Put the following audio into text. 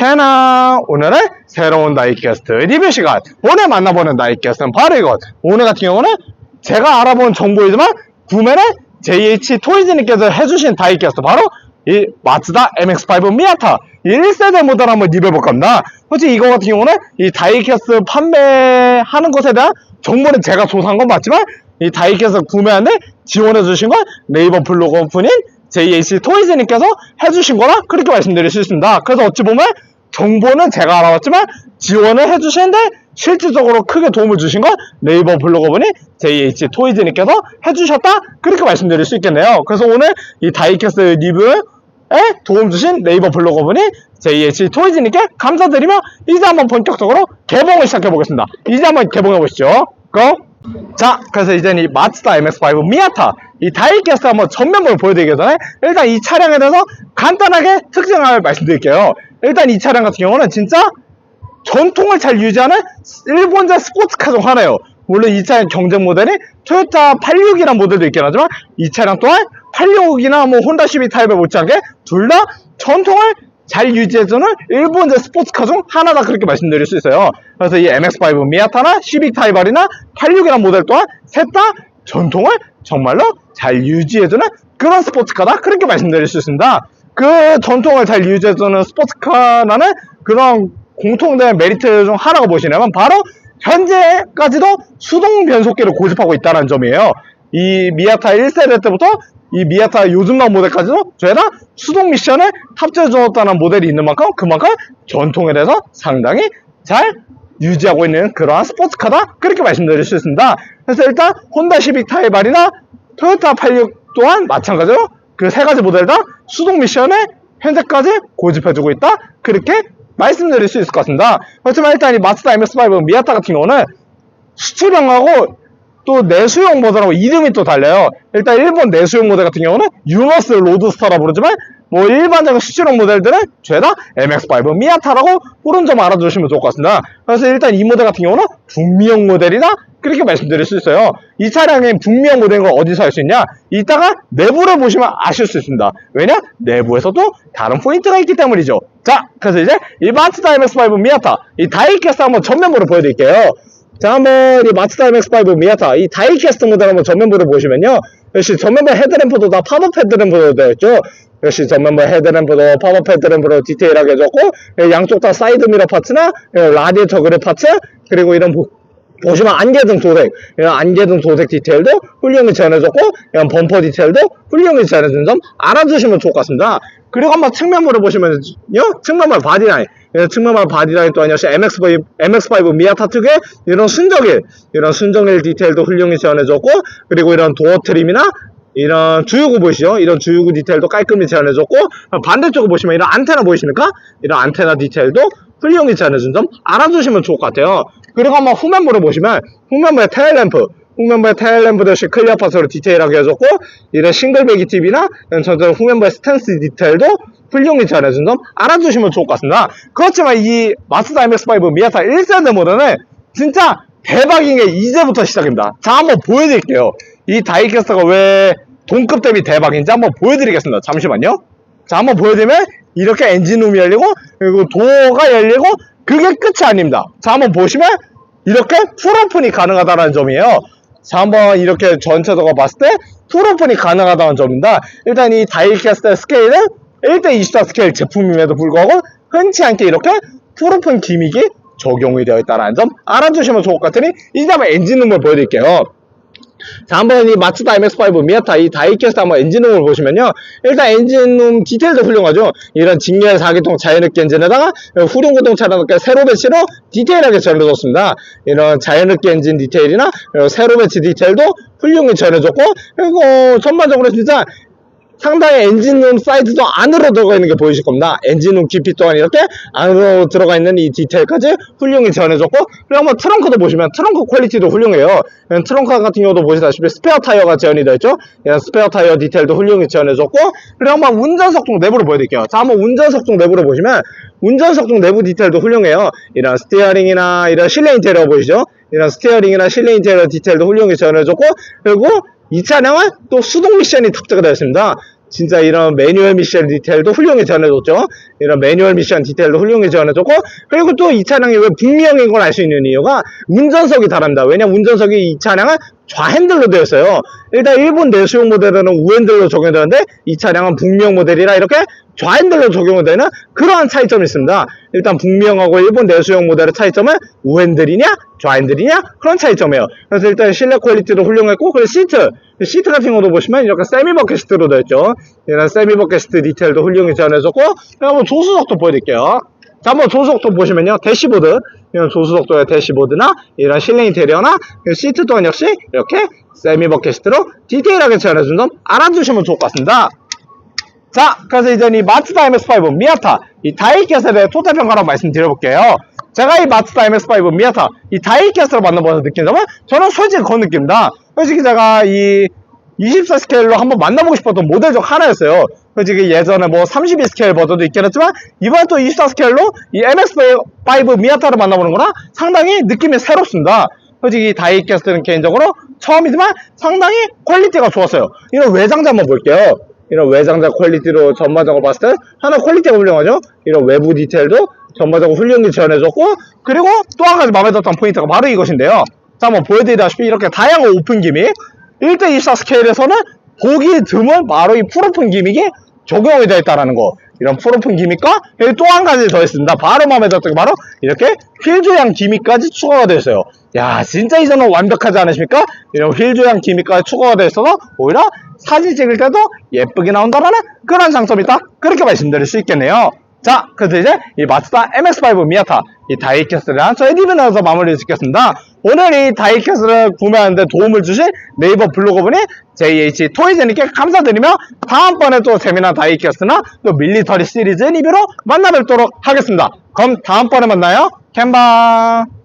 테나? 오늘은 새로운 다이캐스트 리뷰 시간. 오늘 만나보는 다이캐스트는 바로 이것. 오늘 같은 경우는 제가 알아본 정보이지만 구매는 JH 토이즈님께서 해주신 다이캐스트 바로 이 마츠다 MX-5 미아타 1세대 모델 한번 리뷰해볼 겁니다. 솔직히 이거 같은 경우는 이 다이캐스트 판매하는 것에 대한 정보는 제가 조사한 건 맞지만 이 다이캐스트 구매하는데 지원해주신 건 네이버 블로그 오픈인 JH 토이즈님께서 해주신 거라 그렇게 말씀드릴 수 있습니다. 그래서 어찌 보면 정보는 제가 알아봤지만 지원을 해주시는데 실질적으로 크게 도움을 주신 건 네이버 블로거분이 JH 토이즈님께서 해주셨다 그렇게 말씀드릴 수 있겠네요. 그래서 오늘 이 다이캐스 리뷰에 도움 주신 네이버 블로거분이 JH 토이즈님께 감사드리며 이제 한번 본격적으로 개봉을 시작해 보겠습니다. 이제 한번 개봉해 보시죠. 고! 자, 그래서 이제는 이 마츠다 MX-5 미아타 이 다이캐스트 한번 전면부를 보여드리기 전에 일단 이 차량에 대해서 간단하게 특징을 말씀드릴게요. 일단 이 차량 같은 경우는 진짜 전통을 잘 유지하는 일본제 스포츠카 중 하나예요. 물론 이 차량 경쟁 모델이 토요타 86이라는 모델도 있긴 하지만 이 차량 또한 86이나 뭐 혼다 시비 타입에 못지않게 둘 다 전통을 잘 유지해주는 일본제 스포츠카 중 하나다 그렇게 말씀드릴 수 있어요. 그래서 이 MX-5 미아타나 시빅 타이발이나 86이라는 모델 또한 셋 다 전통을 정말로 잘 유지해주는 그런 스포츠카다 그렇게 말씀드릴 수 있습니다. 그 전통을 잘 유지해주는 스포츠카라는 그런 공통된 메리트 중 하나가 무엇이냐면 바로 현재까지도 수동 변속기를 고집하고 있다는 점이에요. 이 미아타 1세대 때부터 이 미아타 요즘 나온 모델까지도 죄다 수동 미션을 탑재해 주었다는 모델이 있는 만큼 그만큼 전통에 대해서 상당히 잘 유지하고 있는 그러한 스포츠카다 그렇게 말씀드릴 수 있습니다. 그래서 일단 혼다 시빅 타이발이나 토요타 86 또한 마찬가지로 그 세 가지 모델 다 수동 미션을 현재까지 고집해주고 있다 그렇게 말씀드릴 수 있을 것 같습니다. 그렇지만 일단 이 마츠다 MX-5 미아타 같은 경우는 수출형하고 또 내수용 모델하고 이름이 또 달라요. 일단 일본 내수용 모델 같은 경우는 유너스 로드스타라 부르지만 뭐 일반적인 수출용 모델들은 죄다 MX-5 미아타라고 부른 점 알아두시면 좋을 것 같습니다. 그래서 일단 이 모델 같은 경우는 북미형 모델이다 그렇게 말씀드릴 수 있어요. 이 차량의 북미형 모델인 걸 어디서 알 수 있냐? 이따가 내부를 보시면 아실 수 있습니다. 왜냐? 내부에서도 다른 포인트가 있기 때문이죠. 자, 그래서 이제 이 마츠다 MX-5 미아타 이 다이캐스트 한번 전면부를 보여드릴게요. 자, 한번 이 마츠다 MX-5 미아타 이 다이캐스트 모델 한번 전면부를 보시면요. 역시 전면부 헤드램프도 다 팝업 헤드램프로 되어 있죠. 역시 전면부 헤드램프도 팝업 헤드램프로 디테일하게 해줬고 양쪽 다 사이드 미러 파츠나 라디에이터 그립 파츠 그리고 이런 보, 보시면 안개등 도색 이런 안개등 도색 디테일도 훌륭히 재현해줬고 이런 범퍼 디테일도 훌륭히 재현해준 점 알아주시면 좋을 것 같습니다. 그리고 한번 측면부를 보시면요. 측면부 바디라인 측면부 바디라인 또한 역시 MX5, MX5 미아타 특유의 이런 순정일 이런 순정일 디테일도 훌륭히 재현해줬고 그리고 이런 도어 트림이나 이런 주유구 보이시죠? 이런 주유구 디테일도 깔끔히 재현해줬고 반대쪽을 보시면 이런 안테나 보이십니까? 이런 안테나 디테일도 훌륭히 재현해준 점 알아두시면 좋을 것 같아요. 그리고 한번 후면부를 보시면 후면부의 테일램프 후면부의 테일램프도 역시 클리어 파스로 디테일하게 해줬고 이런 싱글 배기 팁이나 이런 전체 후면부의 스탠스 디테일도 훌륭히 재현해준 점 알아두시면 좋을 것 같습니다. 그렇지만 이 마스다 MX-5 미아타 1세대 모델은 진짜 대박인 게 이제부터 시작입니다. 자 한번 보여드릴게요. 이 다이캐스터가 왜 동급 대비 대박인지 한번 보여드리겠습니다. 잠시만요. 자 한번 보여드리면 이렇게 엔진룸이 열리고 그리고 도어가 열리고 그게 끝이 아닙니다. 자 한번 보시면 이렇게 풀오픈이 가능하다는 점이에요. 자 한번 이렇게 전체적으로 봤을 때 풀오픈이 가능하다는 점입니다. 일단 이 다이캐스터 스케일은 1대24 스케일 제품임에도 불구하고 흔치 않게 이렇게 풀오픈 기믹이 적용이 되어 있다는 점 알아주시면 좋을 것 같으니 이제 한번 엔진 룸을 보여드릴게요. 자, 한번 이 마츠다 MX-5 미아타 이 다이캐스트 한번 엔진룸을 보시면요. 일단 엔진룸 디테일도 훌륭하죠. 이런 직렬 4기통 자연흡기 엔진에다가 후륜구동 차량과 세로 배치로 디테일하게 전해줬습니다. 이런 자연흡기 엔진 디테일이나 세로 배치 디테일도 훌륭히 전해줬고 그리고 전반적으로 진짜 상당히 엔진룸 사이즈도 안으로 들어가 있는 게 보이실 겁니다. 엔진룸 깊이 또한 이렇게 안으로 들어가 있는 이 디테일까지 훌륭히 전해줬고 그리고 한번 트렁크도 보시면 트렁크 퀄리티도 훌륭해요. 이런 트렁크 같은 경우도 보시다시피 스페어 타이어가 지원이 되어 있죠. 이런 스페어 타이어 디테일도 훌륭히 지원해줬고 그리고 한번 운전석 중 내부를 보여드릴게요. 자 한번 운전석 중 내부를 보시면 운전석 중 내부 디테일도 훌륭해요. 이런 스티어링이나 이런 실내 인테리어 보이시죠? 이런 스티어링이나 실내 인테리어 디테일도 훌륭히 지원해줬고 그리고 이 차량은 또 수동 미션이 탑재가 되어 있습니다. 진짜 이런 매뉴얼 미션 디테일도 훌륭히 전해줬죠. 이런 매뉴얼 미션 디테일도 훌륭히 전해줬고, 그리고 또 이 차량이 왜 북미형인 걸 알 수 있는 이유가 운전석이 다릅니다. 왜냐 운전석이 이 차량은 좌핸들로 되어 있어요. 일단 일본 내수용 모델은 우핸들로 적용되는데 이 차량은 북미형 모델이라 이렇게 좌핸들로 적용되는 그러한 차이점이 있습니다. 일단 북미형하고 일본 내수용 모델의 차이점은 우핸들이냐 좌핸들이냐 그런 차이점이에요. 그래서 일단 실내 퀄리티도 훌륭했고 그리고 시트 시트 같은 것도 보시면 이렇게 세미 버켓 시트로 되어 있죠. 이런 세미 버켓 시트 디테일도 훌륭히 전해졌고 한번 조수석도 보여드릴게요. 자, 한번 조수석도 보시면요. 대시보드, 이런 조수석도의 대시보드나 이런 실내 인테리어나 이 시트 또한 역시 이렇게 세미 버켓으로 디테일하게 전해준 점 알아두시면 좋을 것 같습니다. 자, 그래서 이제 이 마츠다 MX-5 미아타 이 다이캐슬의 대해 토탈 평가로 말씀드려볼게요. 제가 이 마츠다 MX-5 미아타 이 다이캐슬을 만나보면서 느낀 점은 저는 솔직히 그런 느낌입니다. 솔직히 제가 이 24 스케일로 한번 만나보고 싶었던 모델 중 하나였어요. 솔직히 예전에 뭐 32 스케일 버전도 있긴 했지만 이번 또24 스케일로 이 MX-5 미아타를 만나보는 거나 상당히 느낌이 새롭습니다. 솔직히 다이캐스트는 개인적으로 처음이지만 상당히 퀄리티가 좋았어요. 이런 외장자 한번 볼게요. 이런 외장자 퀄리티로 전반적으로 봤을 때 하나 퀄리티가 훌륭하죠. 이런 외부 디테일도 전반적으로 훌륭히 지원해줬고 그리고 또 한 가지 마음에 들었던 포인트가 바로 이것인데요. 자 한번 보여드리다시피 이렇게 다양한 오픈 기믹 1대24 스케일에서는 보기 드문 바로 이 풀오픈 기믹이 적용이 되어 있다는 거. 이런 풀오픈 기믹과 또 한 가지 더 있습니다. 바로 마음에 들었던 게 바로 이렇게 휠 조향 기믹까지 추가가 되어 있어요. 야, 진짜 이제는 완벽하지 않으십니까? 이런 휠 조향 기믹까지 추가가 되어 있어서 오히려 사진 찍을 때도 예쁘게 나온다라는 그런 장점이 있다. 그렇게 말씀드릴 수 있겠네요. 자, 그래서 이제 이 마츠다 MX-5 미아타 이 다이캐스트를 한 저의 리뷰에서 마무리 짓겠습니다. 오늘 이 다이캐스트를 구매하는데 도움을 주신 네이버 블로거분이 JH 토이즈님께 감사드리며 다음번에 또 재미난 다이캐스트나 또 밀리터리 시리즈 리뷰로 만나 뵙도록 하겠습니다. 그럼 다음번에 만나요. 캔바